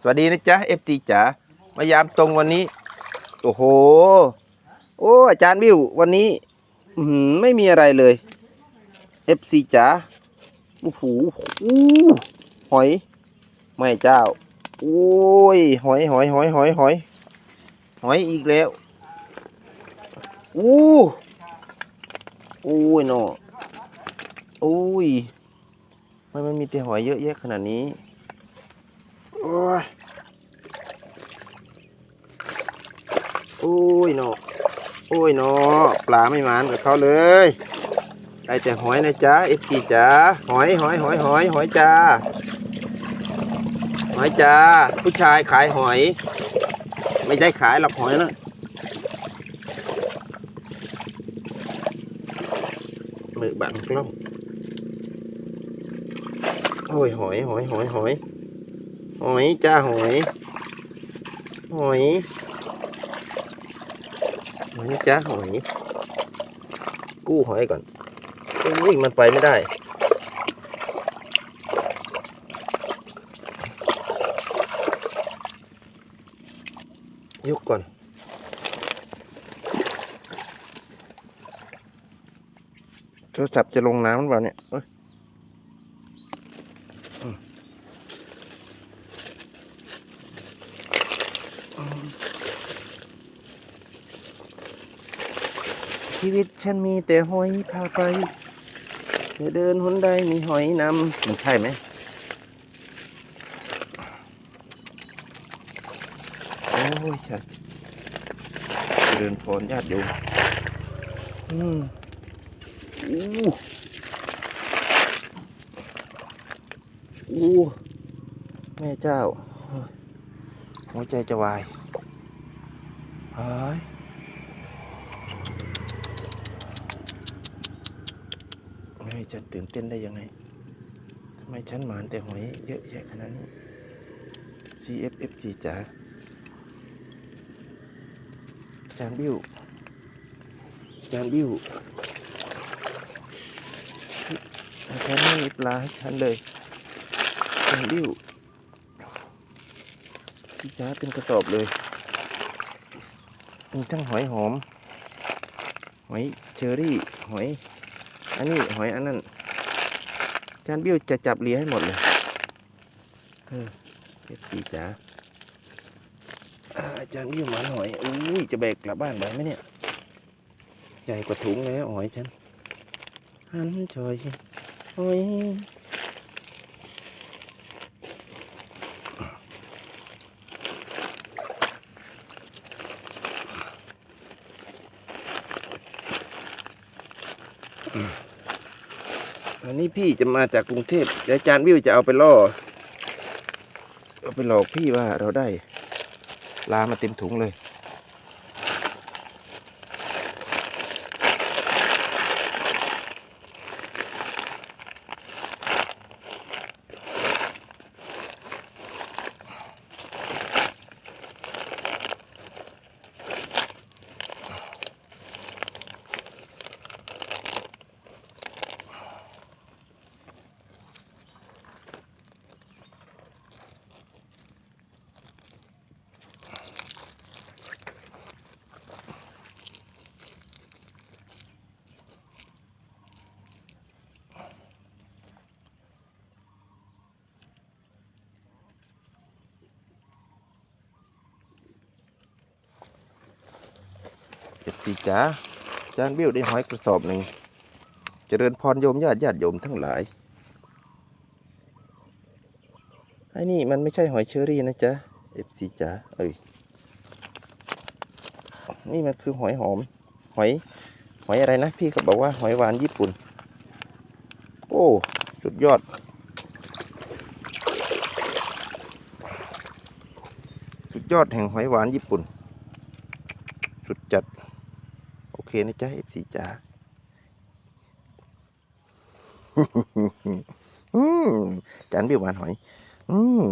สวัสดีนะจ๊ะ FC จ๋ามายามตรงวันนี้ โอ้โห โอ้อาจารย์วิว วันนี้อื้อหือไม่มีอะไรเลย FC จ๋าโอ้โหหอย ไม่เจ้า โอ้ย หอยหอยหอยหอยหอยหอยอีกแล้วอู้โอ้ยเนาะโอ้ยไมันมันมีแต่หอยเยอะแยะขนาดนี้ โอ้ยโอ้ยเนาะโอ้ยเนาะปลาไม่หมานกับเขาเลยได้แต่หอยนะจ๊ะเอฟซีจ๋าหอยหอยหอยหอยหอยจ้าหอยจ้าผู้ชายขายหอย ไม่ได้ขายหรอกหอยนะมือบังกล้องโอ้ยหอยหอยหอยหอย หอยจ้าหอย หอยหอยจ๊ะหอย กู้หอยก่อนอุ้ยมันไปไม่ได้ยกก่อนโทรศัพท์จะลงน้ำหรือเปล่าเนี่ยเอ้ยอืมอืม ชีวิตฉันมีแต่หอยพาไปจะเดินหนใดมีหอยนำมันใช่ไหมโอ้ยใช่เจริญพรญาติโยมอืมอู้อู้แม่เจ้า หัวใจจะวายเฮ้ย ไม่ให้ฉันตื่นเต้นได้ยังไงทำไมฉันหมานแต่หอยเยอะแยะขนาดนี้ CFFC จ๋าจานบิวจานบิวฉันไม่มีปลาให้ฉันเลยจานบิวพี่จ๋าเป็นกระสอบเลยมีทั้งหอยหอม หอยเชอรี่ หอย อันนี้หอยอันนั้นจารย์บิ้วจะจับเลียให้หมดเลยเออเจ็ดสี่จ๋าอาจารย์บิ้วหมันหอยอุ้ยจะแบกกลับบ้านไหวไหมเนี่ย ใหญ่กว่าถุงแล้วหอยฉันหันจอยหอย อันนี้พี่จะมาจากกรุงเทพเดี๋ยวอาจารย์วิวจะเอาไปล่อ เอาไปหลอกพี่ว่าเราได้ลามาเต็มถุงเลย สีจ๋าจารย์บิ้วได้หอยกระสอบหนึ่งเจริญพรโยมญาติญาติโยมทั้งหลายไอ้นี่มันไม่ใช่หอยเชอรี่นะจ๊ะเอฟซีจ๋าเอ้ยนี่มันคือหอยหอม หอย หอยอะไรนะ พี่เขาบอกว่าหอยหวานญี่ปุ่น โอ้ สุดยอด สุดยอดแห่งหอยหวานญี่ปุ่น สุดจัด เคนะจ๊ะเอฟซีจ๋าอืมจานบิวหวานหอย อืม